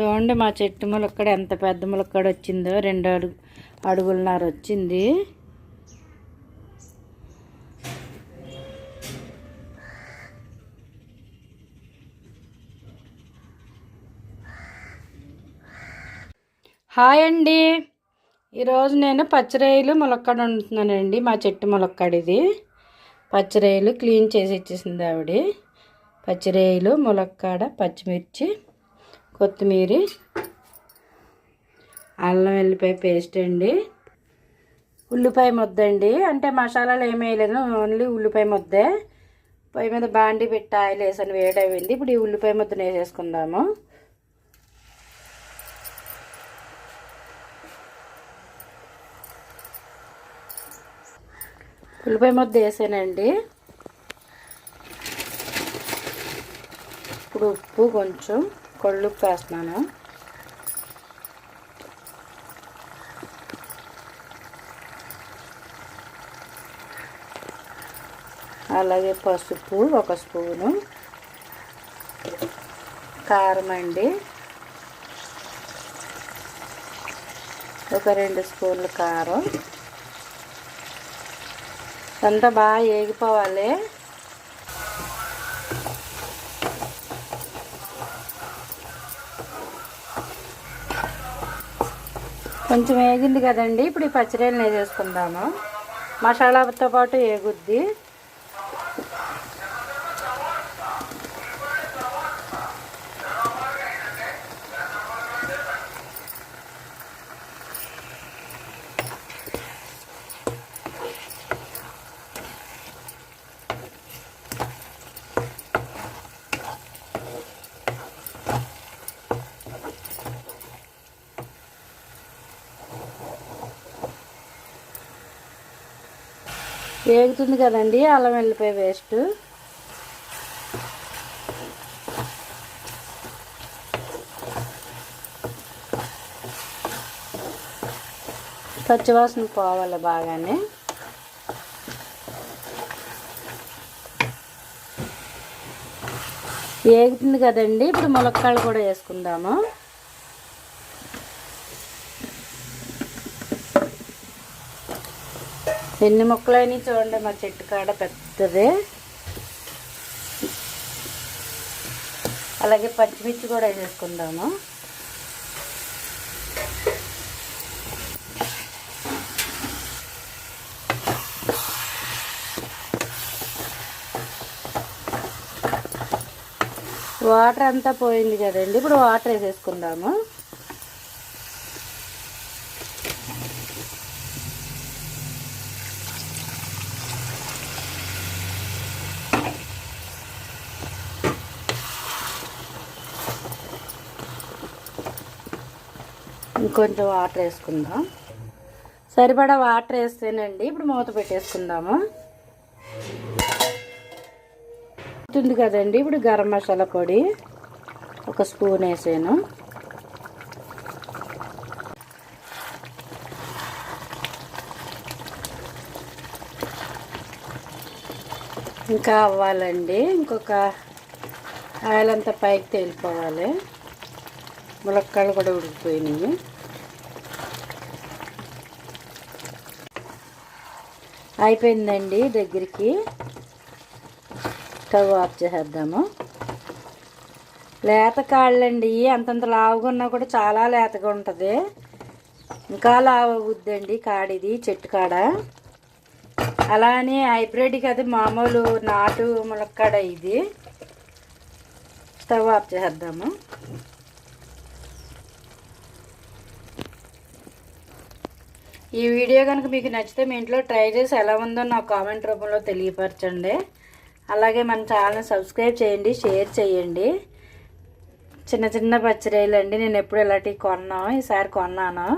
చూడండి మా చెట్టు ములక్కడ ఎంత పెద్ద ములక్కడ వచ్చిందో రెండు అడుగు అడుగులన్నర వచ్చింది. హాయ్ అండి. ఈరోజు నేను పచ్చిరొయ్యలు ములక్కడ వండుతున్నానండి మా చెట్టు ములక్కడ ఇది పచ్చిరొయ్యలు క్లీన్ చేసి ఇచ్చేసింది ఆవిడ. పచ్చిరొయ్యలు ములక్కాడ పచ్చిమిర్చి కొత్తిమీర అల్లం వెల్లిపాయ పేస్ట్ అండి. ఉల్లిపాయ ముద్ద అండి. అంటే మసాలాలు ఏమీ వేయలేదు. ఓన్లీ ఉల్లిపాయ ముద్దే. పొయ్యి మీద బాండి పెట్టి ఆయిల్ వేసాను. వేడైంది ఇప్పుడు ఈ ఉల్లిపాయ ముద్దను వేసేసుకుందాము. ఉల్లిపాయ ముద్ద వేసానండి. ఇప్పుడు ఉప్పు కొంచెం కొళ్ళు వేస్తున్నాను అలాగే పసుపు ఒక స్పూను. కారం అండి. ఒక రెండు స్పూన్లు కారం. అంతా బాగా ఏగిపోవాలి. కొంచెం వేగింది కదండి. ఇప్పుడు ఈ పచ్చిరొయ్యలు వేసేసుకుందాము మసాలాతో పాటు ఏగుద్ది. వేగుతుంది కదండి అల్లం వెల్లిపాయ వేస్ట్ పచ్చివాసన పోవాలి బాగానే. వేగుతుంది కదండి ఇప్పుడు ములక్కాళ్ళు కూడా వేసుకుందాము. ఎన్ని మొక్కలైనవి చూడండి మా చెట్టు కాడ పెద్దది. అలాగే పచ్చిమిర్చి కూడా వేసేసుకుందాము. వాటర్ అంతా పోయింది కదండి ఇప్పుడు వాటర్ వేసేసుకుందాము. ఇంకొంచెం వాటర్ వేసుకుందాం. సరిపడా వాటర్ వేస్తేనండి ఇప్పుడు మూత పెట్టేసుకుందాము. అవుతుంది కదండి ఇప్పుడు గరం మసాలా పొడి ఒక స్పూన్ వేసాను. ఇంకా అవ్వాలండి ఇంకొక ఆయిల్ అంతా పైకి తేలిపోవాలి. ములక్కాయలు కూడా ఉడికిపోయినాయి. అయిపోయిందండి దగ్గరికి. స్టవ్ ఆఫ్ చేసేద్దాము. లేత కాళ్ళండి అంతంత లావుగా ఉన్నా కూడా చాలా లేతగా ఉంటుంది. ఇంకా లావు అవుద్దండి కాడిది చెట్టు కాడ. అలా అని హైబ్రిడ్కి అది మామూలు నాటు ములక్కాడ ఇది. స్టవ్ ఆఫ్ చేసేద్దాము. ఈ వీడియో కనుక మీకు నచ్చితే మీ ఇంట్లో ట్రై చేసి ఎలా ఉందో నా కామెంట్ రూపంలో తెలియపరచండి. అలాగే మన ఛానల్ని సబ్స్క్రైబ్ చేయండి షేర్ చేయండి. చిన్న చిన్న పచ్చిరాయలు అండి నేను ఎప్పుడు ఇలాంటివి కొన్నాను ఈసారి కొన్నాను.